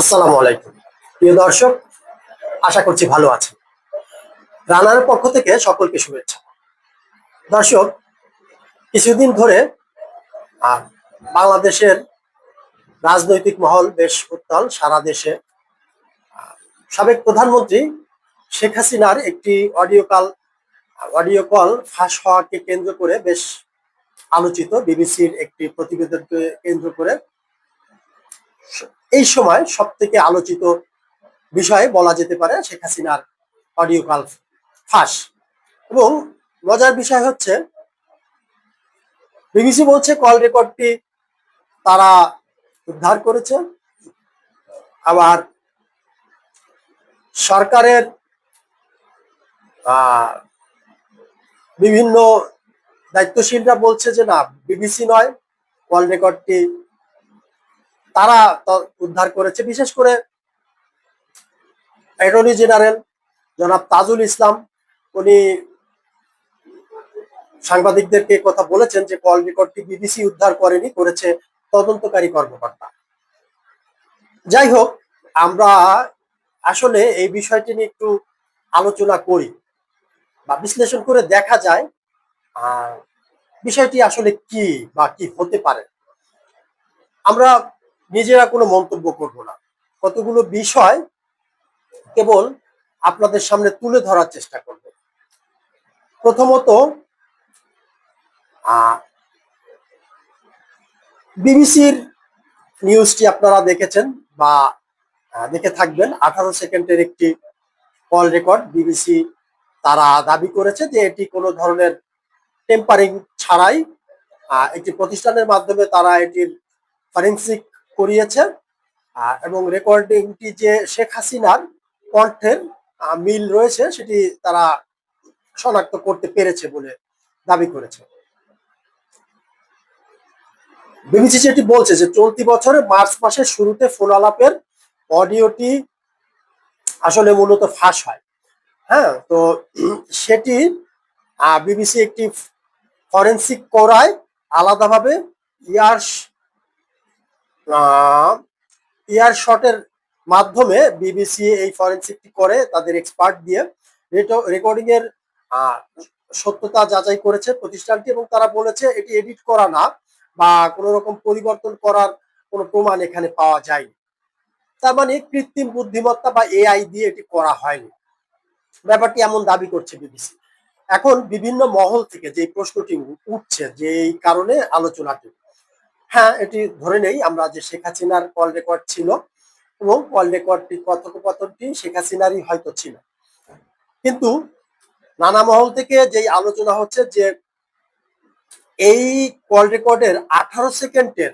আসসালামু আলাইকুম। প্রিয় দর্শক, আশা করছি ভালো আছেন। রানার পক্ষ থেকে সকলকে শুভেচ্ছা। দর্শক, কিছুদিন ধরে বাংলাদেশের রাজনৈতিক মহল বেশ উত্তাল সারা দেশে। সাবেক প্রধানমন্ত্রী শেখ হাসিনার একটি অডিও কল অডিও কল ফাঁস হওয়াকে কেন্দ্র করে বেশ আলোচিত। বিবিসির একটি প্রতিবেদনকে কেন্দ্র করে এই সময় সব থেকে আলোচিত বিষয় বলা যেতে পারে শেখ হাসিনার অডিও কল ফাঁস। এবং মজার বিষয় হচ্ছে, বিবিসি বলছে কল রেকর্ডটি তারা উদ্ধার করেছে। আবার সরকারের বিভিন্ন দায়িত্বশীলরা বলছে যে না, বিবিসি নয় কল রেকর্ডটি তারা উদ্ধার করেছে। বিশেষ করে অ্যাটর্নি জেনারেল জনাব তাজুল ইসলাম, উনি সাংবাদিকদেরকে কথা বলেছেন যে কল রেকর্ডটি বিবিসি উদ্ধার করেনি, করেছে তদন্তকারী কর্মকর্তা। যাই হোক, আমরা আসলে এই বিষয়টি নিয়ে একটু আলোচনা করি বা বিশ্লেষণ করে দেখা যায় বিষয়টি আসলে কি বা কি হতে পারে। আমরা নিজেরা কোনো মন্তব্য করব না। কতগুলো বিষয় কেবল আপনাদের সামনে তুলে ধরার চেষ্টা করব। প্রথমত বিবিসির নিউজটি আপনারা দেখেছেন বা দেখে থাকবেন। আঠারো সেকেন্ডের একটি কল রেকর্ড বিবিসি তারা দাবি করেছে যে এটি কোনো ধরনের টেম্পারিং ছাড়াই একটি প্রতিষ্ঠানের মাধ্যমে তারা এটির ফরেন্সিক করিয়েছে এবং রেকর্ডিংটি যে শেখ হাসিনার কণ্ঠের মিল রয়েছে, সেটি তারা শনাক্ত করতে পেরেছে বলে দাবি করেছে। বিবিসি যেটি বলছে যে, চলতি বছরে মার্চ মাসের শুরুতে ফোন আলাপের অডিওটি আসলে মূলত ফাঁস হয়। হ্যাঁ তো সেটি বিবিসি একটি ফরেন্সিক করায় আলাদাভাবে ইয়ার্স ইয়ার শটের মাধ্যমে বিবিসি এই ফরেন্সিকটি করে তাদের এক্সপার্ট দিয়ে। রেকর্ডিং এর সত্যতা যাচাই করেছে প্রতিষ্ঠানটি এবং তারা বলেছে এটি এডিট করা না বা কোনো রকম পরিবর্তন করার কোনো প্রমাণ এখানে পাওয়া যায়নি। তার মানে কৃত্রিম বুদ্ধিমত্তা বা এআই দিয়ে এটি করা হয়নি। ব্যাপারটি এমন দাবি করছে বিবিসি এখন বিভিন্ন মহল থেকে যে প্রশ্নটি উঠছে যে এই কারণে আলোচনাটি হ্যাঁ এটি ধরে নেই। আমরা যে শেখ হাসিনার কল রেকর্ড ছিল এবং কল রেকর্ডটি কথোপকথনটি শেখ হাসিনারই হয়তো ছিল। কিন্তু নানা মহল থেকে যেই আলোচনা হচ্ছে যে এই কল রেকর্ডের আঠারো সেকেন্ডের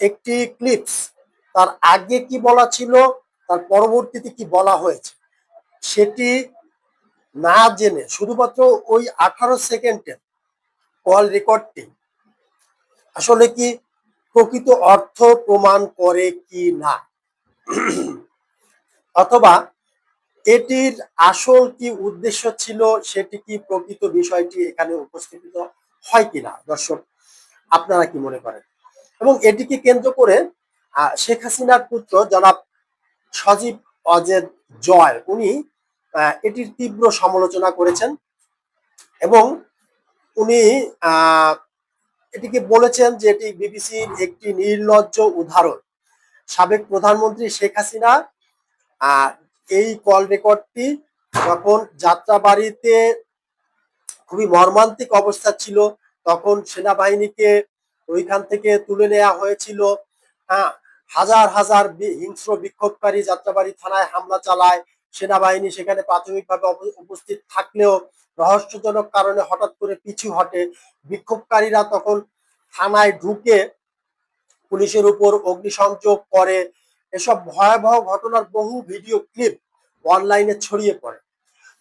একটি ক্লিপস তার আগে কি বলা ছিল, তার পরবর্তীতে কি বলা হয়েছে, সেটি না জেনে শুধুমাত্র ওই আঠারো সেকেন্ডের কল রেকর্ডটি আসলে কি প্রকৃত অর্থ প্রমাণ করে কি না? অথবা এটির আসল কি উদ্দেশ্য ছিল, সেটি কি প্রকৃত বিষয়টি এখানে উপস্থাপিত হয় কিনা? দর্শক, আপনারা কি মনে করেন? এবং এটিকে কেন্দ্র করে শেখ হাসিনার পুত্র জনাব সজীব অজেদ জয়, উনি এটির তীব্র সমালোচনা করেছেন এবং উনি এটিকে বলেছেন যে এটি বিবিসির একটি নির্লজ্জ উদাহরণ। সাবেক প্রধানমন্ত্রী শেখ হাসিনা এই কল রেকর্ডটি যখন যাত্রাবাড়িতে খুবই মর্মান্তিক অবস্থা ছিল, তখন সেনাবাহিনীকে ওইখান থেকে তুলে নেওয়া হয়েছিল। হ্যাঁ হাজার হাজার হিংস্র বিক্ষোভকারী যাত্রাবাড়ি থানায় হামলা চালায়। সেনাবাহিনী সেখানে প্রাথমিকভাবে উপস্থিত থাকলেও রহস্যজনক কারণে হঠাৎ করে পিছু হটে। বিক্ষোভকারীরা তখন থানায় ঢুকে পুলিশের উপর অগ্নিসংযোগ করে। এসব ভয়াবহ ঘটনার বহু ভিডিও ক্লিপ অনলাইনে ছড়িয়ে পড়ে।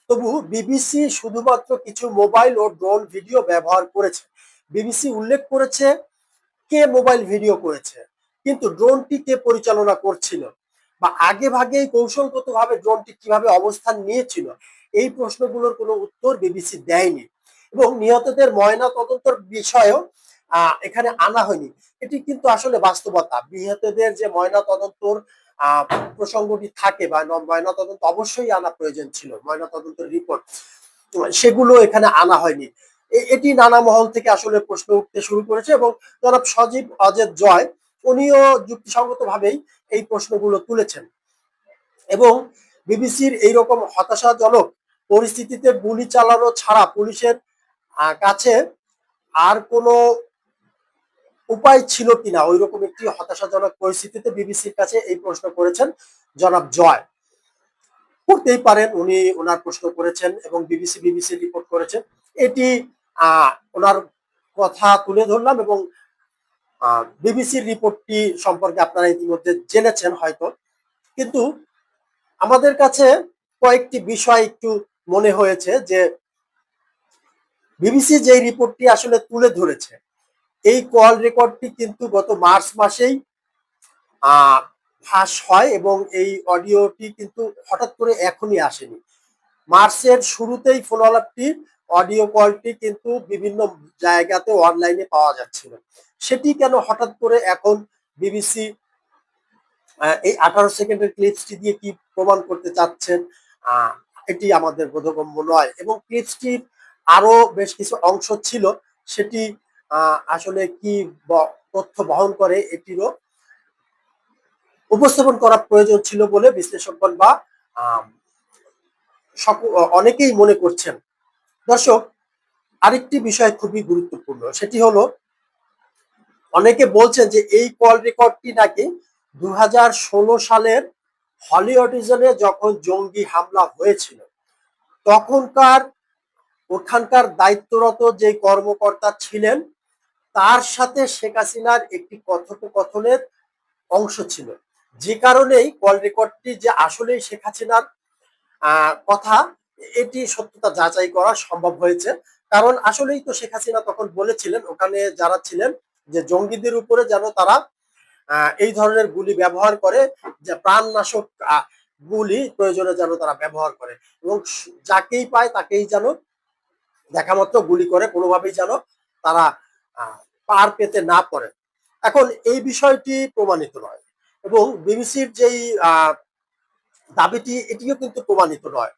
তবু বিবিসি শুধুমাত্র কিছু মোবাইল ও ড্রোন ভিডিও ব্যবহার করেছে। বিবিসি উল্লেখ করেছে, কে মোবাইল ভিডিও করেছে, কিন্তু ড্রোনটি কে পরিচালনা করছিল? বা আগে ভাগেই কৌশলগতভাবে ড্রোনটি কীভাবে অবস্থান নিয়েছিল, এই প্রশ্নগুলোর কোনো উত্তর বিবিসি দেয়নি। এবং নিহতদের ময়না তদন্তর বিষয়েও এখানে আনা হয়নি। এটি কিন্তু আসলে বাস্তবতা। নিহতদের যে ময়না তদন্তর প্রসঙ্গটি থাকে বা ন- ময়নাতদন্ত অবশ্যই আনা প্রয়োজন ছিল ময়নাতদন্তের রিপোর্ট সেগুলো এখানে আনা হয়নি। এটি নানা মহল থেকে আসলে প্রশ্ন উঠতে শুরু করেছে এবং জনাব সজীব অজেদ জয় উনিও যুক্তিসঙ্গত ভাবেই এই প্রশ্নগুলো তুলেছেন। এবং বিবিসির এইরকম হতাশাজনক পরিস্থিতিতে গুলি চালানো ছাড়া পুলিশের কাছে আর কোনো উপায় ছিল কিনা ওই রকম একটি হতাশাজনক পরিস্থিতিতে বিবিসির কাছে এই প্রশ্ন করেছেন জনাব জয়। করতেই পারেন উনি ওনার প্রশ্ন করেছেন এবং বিবিসি বিবিসি রিপোর্ট করেছেন। এটি আহ, ওনার কথা তুলে ধরলাম এবং বিবিসির রিপোর্টটি সম্পর্কে আপনারা ইতিমধ্যে জেনেছেন হয়তো। কিন্তু আমাদের কাছে কয়েকটি বিষয় একটু মনে হয়েছে যে বিবিসি যে রিপোর্টটি আসলে তুলে ধরেছে, এই কল রেকর্ডটি কিন্তু গত মার্চ মাসেই ফাঁস হয় এবং এই অডিওটি কিন্তু হঠাৎ করে এখনই আসেনি। মার্চের শুরুতেই ফোন আলাপটি অডিও কলটি কিন্তু বিভিন্ন জায়গাতে অনলাইনে পাওয়া যাচ্ছিল। সেটি কেন হঠাৎ করে এখন বিবিসি এই আঠারো সেকেন্ডের ক্লিপসটি দিয়ে কি প্রমাণ করতে চাচ্ছেন? এটি আমাদের বোধগম্য নয়। এবং ক্লিপসটির আরও বেশ কিছু অংশ ছিল, সেটি আসলে কি তথ্য বহন করে এটিরও উপস্থাপন করা প্রয়োজন ছিল বলে বিশ্লেষকগণ বা অনেকেই মনে করছেন। দর্শক, আরেকটি বিষয় খুবই গুরুত্বপূর্ণ, সেটি হলো অনেকে বলছেন যে এই কল রেকর্ডটি নাকি দুই হাজার ষোলো সালের হলিউডিজনে যখন জঙ্গি হামলা হয়েছিল, তখনকার ওখানকার দায়িত্বরত যে কর্মকর্তা ছিলেন, তার সাথে শেখ হাসিনার একটি কথোপকথনের অংশ ছিল। যে কারণেই কল রেকর্ডটি যে আসলেই শেখ হাসিনার কথা এটি সত্যতা যাচাই করা সম্ভব হয়েছে। কারণ আসলেই তো শেখ হাসিনা তখন বলেছিলেন, ওখানে যারা ছিলেন যে জঙ্গিদের উপরে যেন তারা এই ধরনের গুলি ব্যবহার করে, যে প্রাণনাশক গুলি প্রয়োজনে যেন তারা ব্যবহার করে। এবং যাকেই পায় তাকেই যেন দেখা মাত্র গুলি করে, কোনোভাবেই যেন তারা পার পেতে না পারে। এখন এই বিষয়টি প্রমাণিত নয়। এবং বিবিসির যেই দাবিটি, এটিও কিন্তু প্রমাণিত নয়।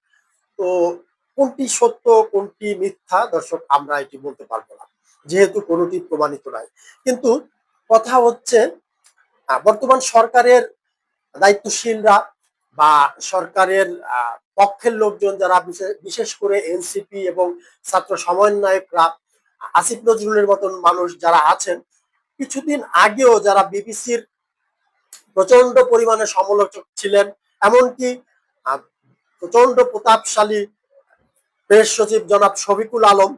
তো কোনটি সত্য, কোনটি মিথ্যা, দর্শক, আমরা এটি বলতে পারব না। যেহেতু কোনোটি প্রমাণিত নয় কিন্তু কথা হচ্ছে বর্তমান সরকারের দায়িত্বশীলরা বা সরকারের পক্ষের লোকজন যারা বিশে- বিশেষ করে এনসিপি এবং ছাত্র সমন্বয়করা, আসিফ নজরুলের মতন মানুষ যারা আছেন, কিছুদিন আগেও যারা বিবিসির প্রচণ্ড পরিমাণে সমালোচক ছিলেন, এমনকি প্রচণ্ড প্রতাপশালী প্রেস সচিব জনাব শফিকুল আলম।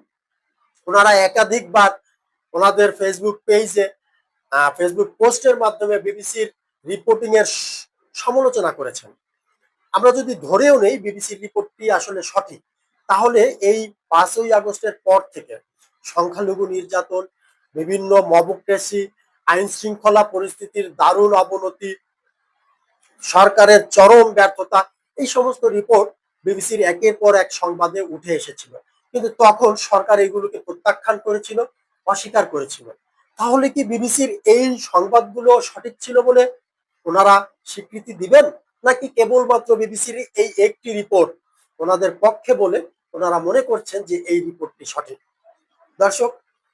ওনারা একাধিকবার ওনাদের ফেসবুক পেজে ফেসবুক পোস্টের মাধ্যমে বিবিসির রিপোর্টিং এর সমালোচনা করেছেন। আমরা যদি ধরেও নেই বিবিসির রিপোর্টটি আসলে সঠিক, তাহলে এই পাঁচই আগস্টের পর থেকে সংখ্যালঘু নির্যাতন, বিভিন্ন মবক্রেসি আইন শৃঙ্খলা পরিস্থিতির দারুণ অবনতি, সরকারের চরম ব্যর্থতা এই সমস্ত রিপোর্ট বিবিসির একের পর এক সংবাদে উঠে এসেছিল। কিন্তু তখন সরকার এগুলোকে প্রত্যাখ্যান করেছিল, অস্বীকার করেছিল। তাহলে কি বিবিসির এই সংবাদগুলো সঠিক ছিল বলে ওনারা স্বীকৃতি দিবেন? নাকি কেবলমাত্র বিবিসির এই একটি রিপোর্ট ওনাদের পক্ষে বলে ওনারা মনে করছেন যে এই রিপোর্টটি সঠিক? দর্শক,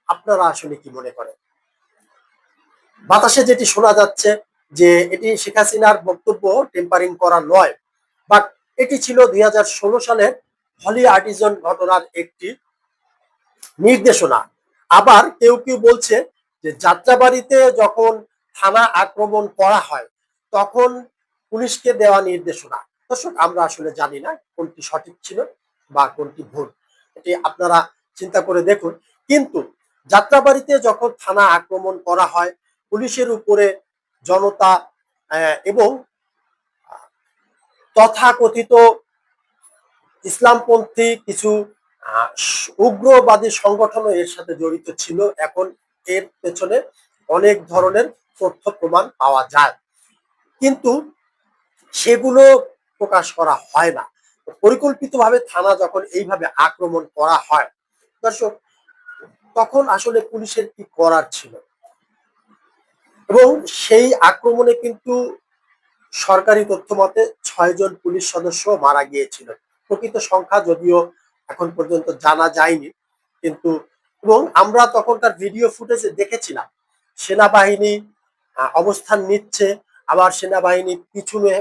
আপনারা আসলে কি মনে করেন? বাতাসে যেটি শোনা যাচ্ছে যে এটি শেখ হাসিনার বক্তব্য টেম্পারিং করা নয়। বাট এটি ছিল দুই হাজার ষোলো সালের হলি আর্টিজন ঘটনার একটি নির্দেশনা। আবার কেউ কেউ বলছে যে যাত্রাবাড়িতে যখন থানা আক্রমণ করা হয়, তখন পুলিশকে দেওয়া নির্দেশনা। দর্শক, আমরা আসলে জানি না কোনটি সঠিক ছিল বা কোনটি ভুল। এটি আপনারা চিন্তা করে দেখুন। কিন্তু যাত্রাবাড়িতে যখন থানা আক্রমণ করা হয়, পুলিশের উপরে জনতা এবং তথাকথিত ইসলামপন্থী কিছু উগ্রবাদী সংগঠনও এর সাথে জড়িত ছিল। এখন এর পেছনে অনেক ধরনের তথ্য প্রমাণ পাওয়া যায়। কিন্তু সেগুলো প্রকাশ করা হয় না। পরিকল্পিতভাবে থানা যখন এইভাবে আক্রমণ করা হয়, দর্শক, তখন আসলে পুলিশের কি করার ছিল? এবং সেই আক্রমণে কিন্তু সরকারি তথ্য মতে ছয়জন পুলিশ সদস্য মারা গিয়েছিল। প্রকৃত সংখ্যা যদিও এখন পর্যন্ত জানা যায়নি, কিন্তু এবং আমরা তখনকার ভিডিও ফুটেজে দেখেছিলাম, সেনাবাহিনী অবস্থান নিচ্ছে, আবার সেনাবাহিনী পিছনে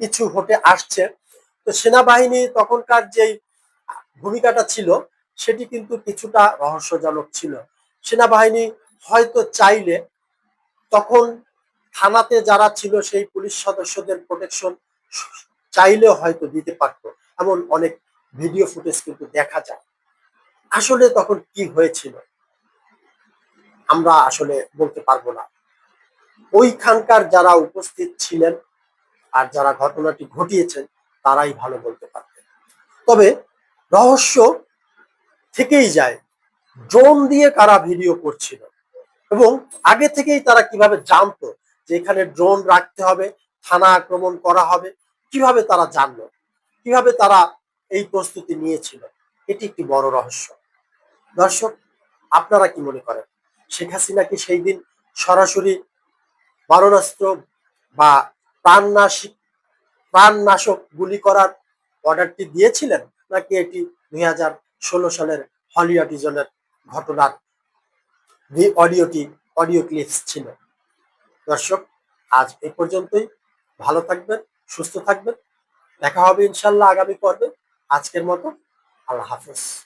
পিছু হটে আসছে। তো সেনাবাহিনী তখনকার যেই ভূমিকাটা ছিল, সেটি কিন্তু কিছুটা রহস্যজনক ছিল। সেনাবাহিনী হয়তো চাইলে তখন থানাতে যারা ছিল সেই পুলিশ সদস্যদের প্রোটেকশন চাইলেও হয়তো দিতে পারতো, এমন অনেক ভিডিও ফুটেজ কিন্তু দেখা যায়। আসলে তখন কি হয়েছিল? আমরা আসলে বলতে পারব না। ওইখানকার যারা উপস্থিত ছিলেন আর যারা ঘটনাটি ঘটিয়েছেন, তারাই ভালো বলতে পারতেন। তবে রহস্য থেকেই যায় ড্রোন দিয়ে কারা ভিডিও করছিল? এবং আগে থেকেই তারা কীভাবে জানতো যে এখানে ড্রোন রাখতে হবে, থানা আক্রমণ করা হবে। কীভাবে তারা জানলো? কীভাবে তারা এই প্রস্তুতি নিয়েছিল? এটি একটি বড় রহস্য। দর্শক, আপনারা কি মনে করেন? শেখ হাসিনা কি সেই দিন সরাসরি মারণাস্ত্র বা প্রাণনাশিক, প্রাণনাশক গুলি করার অর্ডারটি দিয়েছিলেন? নাকি এটি দুই ষোলো সালের হলিউডিজনের ঘটনার অডিওটি, অডিও ক্লিপস ছিল? দর্শক, আজ এই পর্যন্তই। ভালো থাকবেন, সুস্থ থাকবেন। দেখা হবে ইনশাল্লাহ আগামী পর্বে। আজকের মতো আল্লাহ হাফেজ।